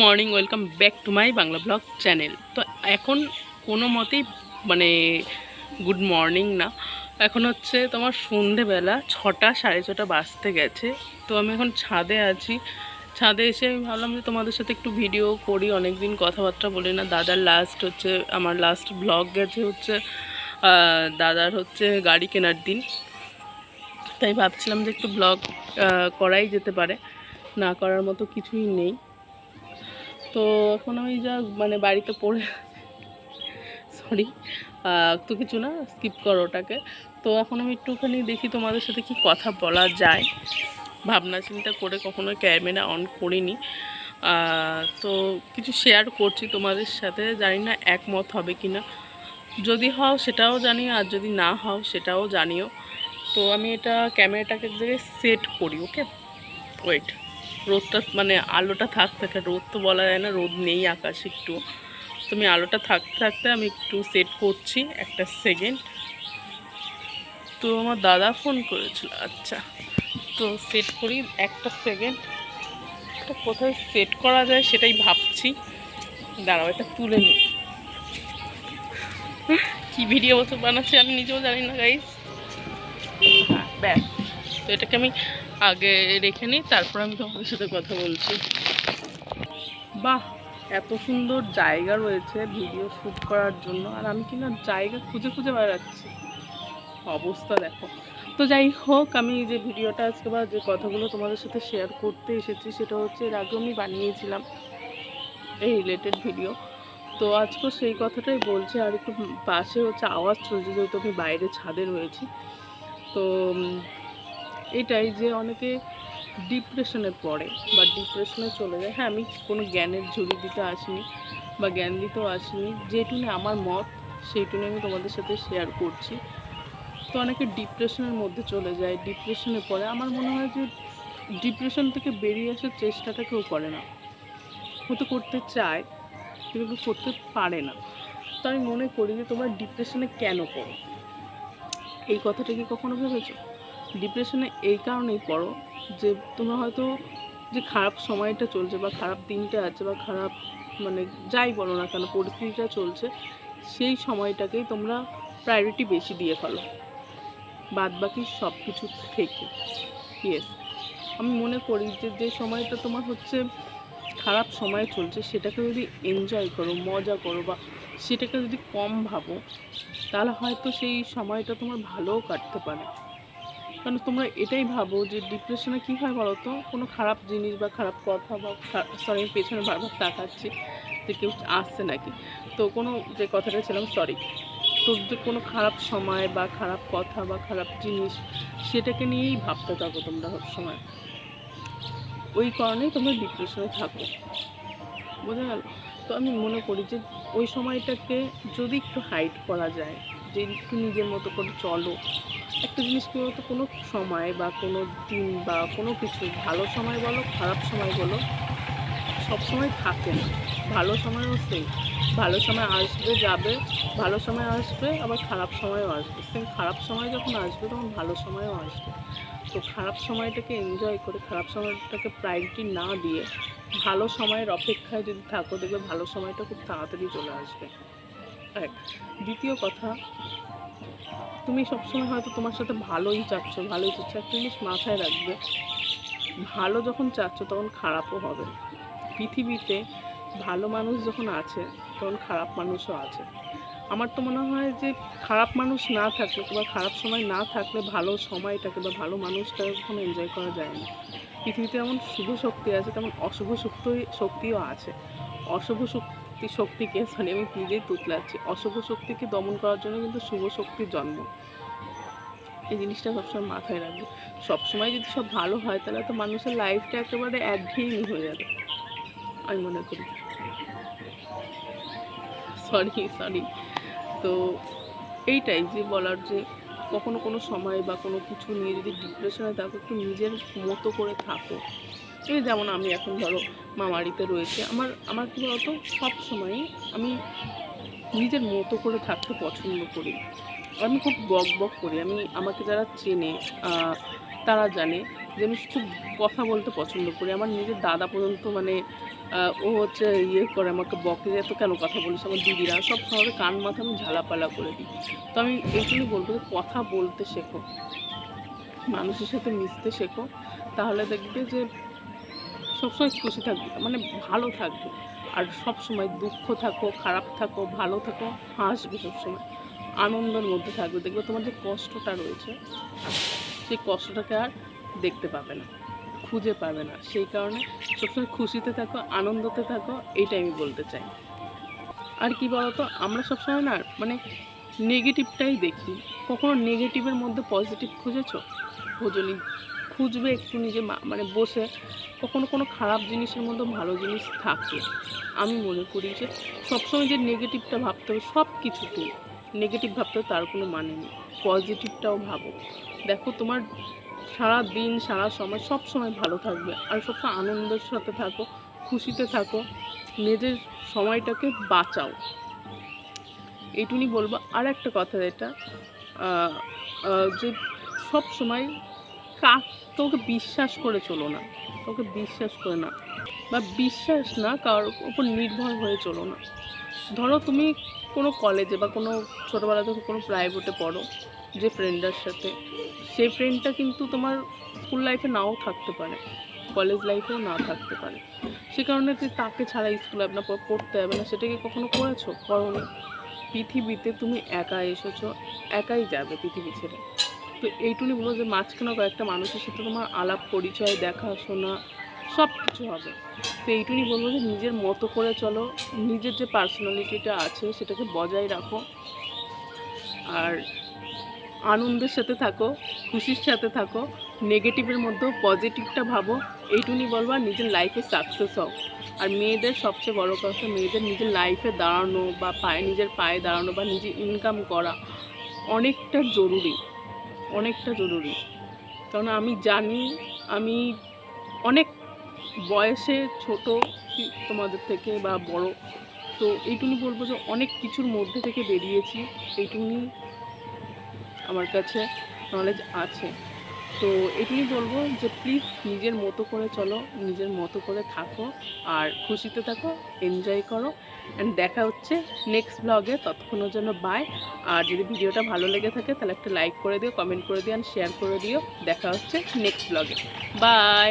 Morning, welcome back to my Bangla blog channel. তো এখন কোনো মতেই মানে গুড মর্নিং না। এখন হচ্ছে তোমার সন্ধেবেলা ছটা সাড়ে ছটা বাজতে গেছে। তো আমি এখন ছাদে আছি। ছাদে এসে আমি ভাবলাম যে তোমাদের সাথে একটু ভিডিও করি অনেক দিন কথাবার্তা বলি না। দাদার লাস্ট হচ্ছে, আমার লাস্ট ব্লগ গেছে হচ্ছে দাদার হচ্ছে গাড়ি কেনার দিন। তাই ভাবছিলাম যে একটু ব্লগ করাই যেতে পারে। না করার মতো কিছুই নেই। তো এখন আমি যা মানে বাড়িতে পড়ে সরি তো কিছু না স্কিপ করো ওটাকে। তো এখন আমি একটুখানি দেখি তোমাদের সাথে কি কথা বলা যায়। ভাবনা চিন্তা করে কখনো ক্যামেরা অন করিনি। তো কিছু শেয়ার করছি তোমাদের সাথে, জানি না একমত হবে কি না যদি হও সেটাও জানি, আর যদি না হও সেটাও জানিও। তো আমি এটা ক্যামেরাটাকে সেট করি ওকে ওয়েট রোদটা মানে আলোটা থাকতে থাকে, রোদ তো বলা যায় না, রোদ নেই আকাশে একটু। তুমি আলোটা থাকতে থাকতে আমি একটু সেট করছি একটা সেকেন্ড তো আমার দাদা ফোন করেছিল আচ্ছা। তো সেট করি একটা সেকেন্ড এটা কোথায় সেট করা যায় সেটাই ভাবছি। দাঁড়াও, এটা তুলে নিই। কি ভিডিও বানাচ্ছি আমি নিজেও জানি না গাইস হ্যাঁ ব্যাস। তো এটাকে আমি আগে রেখে নিই, তারপর আমি তোমাদের সাথে কথা বলছি। বাহ, এত সুন্দর জায়গা রয়েছে ভিডিও শ্যুট করার জন্য। আর আমি কিনা জায়গা খুঁজে খুঁজে বেড়াচ্ছি। অবস্থা দেখো। তো যাই হোক, আমি যে ভিডিওটা আজকে বা যে কথাগুলো তোমাদের সাথে শেয়ার করতে এসেছি, সেটা হচ্ছে এর আগেও আমি বানিয়েছিলাম এই রিলেটেড ভিডিও তো আজকেও সেই কথাটাই বলছি। আর একটু পাশে হচ্ছে আওয়াজ চলছে, যেহেতু আমি বাইরে ছাদে রয়েছি। তো এটাই যে অনেকে ডিপ্রেশনে পড়ে বা ডিপ্রেশনে চলে যায়। হ্যাঁ আমি কোনো জ্ঞানের ঝুড়ি দিতে আসিনি বা জ্ঞান দিতেও আসিনি। যেটুনি আমার মত, সেইটুনি আমি তোমাদের সাথে শেয়ার করছি। তো অনেকে ডিপ্রেশনের মধ্যে চলে যায় ডিপ্রেশনে পড়ে। আমার মনে হয় যে ডিপ্রেশন থেকে বেরিয়ে আসার চেষ্টাটা কেউ করে না। হয়তো করতে চায়, কিন্তু করতে পারে না। তো আমি মনে করি যে তোমরা ডিপ্রেশনে কেন পড়ো? এই কথাটা কি কখনো ভেবেছো? ডিপ্রেশনে এই কারণেই পড়ো যে তোমরা হয়তো যে খারাপ সময়টা চলছে বা খারাপ দিনটা আছে বা খারাপ মানে যাই বলো না কেন পরিস্থিতিটা চলছে, সেই সময়টাকেই তোমরা প্রায়োরিটি বেশি দিয়ে ফেলো। বাদ বাকি সব কিছু থেকে। ইয়েস আমি মনে করি যে যে সময়টা তোমার হচ্ছে খারাপ সময় চলছে, সেটাকে যদি এনজয় করো, মজা করো বা সেটাকে যদি কম ভাবো, তাহলে হয়তো সেই সময়টা তোমার ভালোও কাটতে পারে। কারণ তোমরা এটাই ভাবো যে ডিপ্রেশনে কী হয় বলো তো? কোনো খারাপ জিনিস বা খারাপ কথা বা সরি পেছনে বারবার তাকাচ্ছি যে কেউ আসছে নাকি। তো কোনো যে কথাটা ছিলাম সরি তো যে কোনো খারাপ সময় বা খারাপ কথা বা খারাপ জিনিস, সেটাকে নিয়েই ভাবতে থাকো তোমরা সব সময়। ওই কারণেই তোমরা ডিপ্রেশনে থাকো। বোঝা গেল? তো আমি মনে করি যে ওই সময়টাকে যদি একটু হাইড করা যায়, যে একটু নিজের মতো করে চলো একটা জিনিস কী বলতো? কোনো সময় বা কোনো দিন বা কোনো কিছু, ভালো সময় বলো, খারাপ সময় বলো, সব সময় থাকে না। ভালো সময়ও সেই ভালো সময় আসবে, যাবে, ভালো সময় আসবে, আবার খারাপ সময়ও আসবে। সেম খারাপ সময় যখন আসবে, তখন ভালো সময়ও আসবে। তো খারাপ সময়টাকে এনজয় করে, খারাপ সময়টাকে প্রায়োরিটি না দিয়ে ভালো সময়ের অপেক্ষায় যদি থাকো, দেখবে ভালো সময়টা খুব তাড়াতাড়ি চলে আসবে। এক। দ্বিতীয় কথা তুমি সবসময় হয়তো তোমার সাথে ভালোই চাচ্ছ ভালোই চাচ্ছ একটা জিনিস মাথায় রাখবে। ভালো যখন চাচ্ছ, তখন খারাপও হবে। পৃথিবীতে ভালো মানুষ যখন আছে, তখন খারাপ মানুষও আছে। আমার তো মনে হয় যে খারাপ মানুষ না থাকলে বা খারাপ সময় না থাকলে ভালো সময়টাকে বা ভালো মানুষটাকে কখনো এনজয় করা যায় না। পৃথিবীতে যেমন শুভ শক্তি আছে, তেমন অশুভ শক্তি শক্তিও আছে। অশুভ শক্তি শক্তিকে সরি আমি নিজেই তুতলাচ্ছি অশুভ শক্তিকে দমন করার জন্য কিন্তু শুভ শক্তির জন্ম। এই জিনিসটা সবসময় মাথায় রাখবে। সবসময় যদি সব ভালো হয়, তাহলে তো মানুষের লাইফটা একেবারে একঘেয়েমি হয়ে যাবে। আমি মনে করি। সরি সরি তো এইটাই যে বলার যে কখনো কোনো সময় বা কোনো কিছু নিয়ে যদি ডিপ্রেশনে থাকো একটু নিজের মতো করে থাকো। এই যেমন আমি এখন ধরো মামারিতে রয়েছে, আমার আমার কী বলতো, সব সময়ই আমি নিজের মতো করে থাকতে পছন্দ করি। আমি খুব বক বক করি, আমি, আমাকে যারা চেনে তারা জানে যে আমি খুব কথা বলতে পছন্দ করি। আমার নিজের দাদা পর্যন্ত মানে ও হচ্ছে ইয়ে করে আমাকে বকে এত কেন কথা বলিস আমার দিদিরা? সব সময় কান মাথা আমি ঝালাপালা করে দিই। তো আমি এইটুকুই বলব যে, কথা বলতে শেখো, মানুষের সাথে মিশতে শেখো। তাহলে দেখবে যে সবসময় খুশি থাকবে মানে ভালো থাকবে। আর সব সময় দুঃখ থাকো, খারাপ থাকো, ভালো থাকো, হাসবে সবসময়। আনন্দের মধ্যে থাকবে। দেখবে তোমার যে কষ্টটা রয়েছে, সেই কষ্টটাকে আর দেখতে পাবে না, খুঁজে পাবে না। সেই কারণে সবসময় খুশিতে থাকো, আনন্দতে থাকো, এইটাই আমি বলতে চাই। আর কি বলতো, আমরা সবসময় না মানে নেগেটিভটাই দেখি। কখনো নেগেটিভের মধ্যে পজিটিভ খুঁজেছো? খোঁজনি খুঁজবে একটু নিজে মানে বসে। কখনো কোনো খারাপ জিনিসের মধ্যে ভালো জিনিস থাকে। আমি মনে করি যে সবসময় যে নেগেটিভটা ভাবতে হবে সব কিছুতেই নেগেটিভ ভাবতে তার কোনো মানে নেই। পজিটিভটাও ভাবো। দেখো তোমার সারা দিন সারা সময় সব সময় ভালো থাকবে। আর সবসময় আনন্দের সাথে থাকো খুশিতে থাকো। নিজের সময়টাকে বাঁচাও। এইটুকুনি বলব। আর একটা কথা আহ, যে সব সময় কাক তোকে বিশ্বাস করে চলো না। তোকে বিশ্বাস করে না। বা বিশ্বাস না কারোর উপর নির্ভর হয়ে চলো না। ধরো তুমি কোনো কলেজে বা কোনো ছোটোবেলা থেকে কোনো প্রাইভেটে পড়ো, যে ফ্রেন্ডের সাথে। সেই ফ্রেন্ডটা কিন্তু তোমার স্কুল লাইফে নাও থাকতে পারে। কলেজ লাইফেও না থাকতে পারে। সে কারণে যে তাকে ছাড়া স্কুল আপনার পড়তে হবে না সেটাকে কখনো করেছ? করোনি? পৃথিবীতে তুমি একা এসেছ, একাই যাবে পৃথিবী ছেড়ে। তো এইটুকুনি বলব যে মাঝখানে কয়েকটা মানুষের সাথে তোমার আলাপ, পরিচয় দেখাশোনা সব কিছু হবে। তো এইটুকুনি বলব যে নিজের মতো করে চলো, নিজের যে পার্সোনালিটিটা আছে সেটাকে বজায় রাখো। আর আনন্দের সাথে থাকো, খুশির সাথে থাকো নেগেটিভের মধ্যেও পজিটিভটা ভাবো। এইটুকুনি বলব আর নিজের লাইফে সাকসেস হও। আর মেয়েদের সবচেয়ে বড় কথা মেয়েদের নিজের লাইফে দাঁড়ানো বা পায়ে, নিজের পায়ে দাঁড়ানো বা নিজে ইনকাম করা অনেকটা জরুরি। অনেকটা জরুরি। কারণ আমি জানি, আমি অনেক বয়সে ছোট তোমাদের থেকে বা বড়। তো এইটুকুনি বলব যে অনেক কিছুর মধ্যে থেকে বেরিয়েছি। এইটুকুনি আমার কাছে নলেজ আছে। তো এটাই বলব যে প্লিজ নিজের মতো করে চলো, নিজের মতো করে থাকো আর খুশিতে থাকো এনজয় করো অ্যান্ড দেখা হচ্ছে নেক্সট ব্লগে ততক্ষণের জন্য বাই আর যদি ভিডিওটা ভালো লেগে থাকে তাহলে একটা লাইক করে দিও কমেন্ট করে দিও অ্যান্ড শেয়ার করে দিও, দেখা হচ্ছে নেক্সট ব্লগে বাই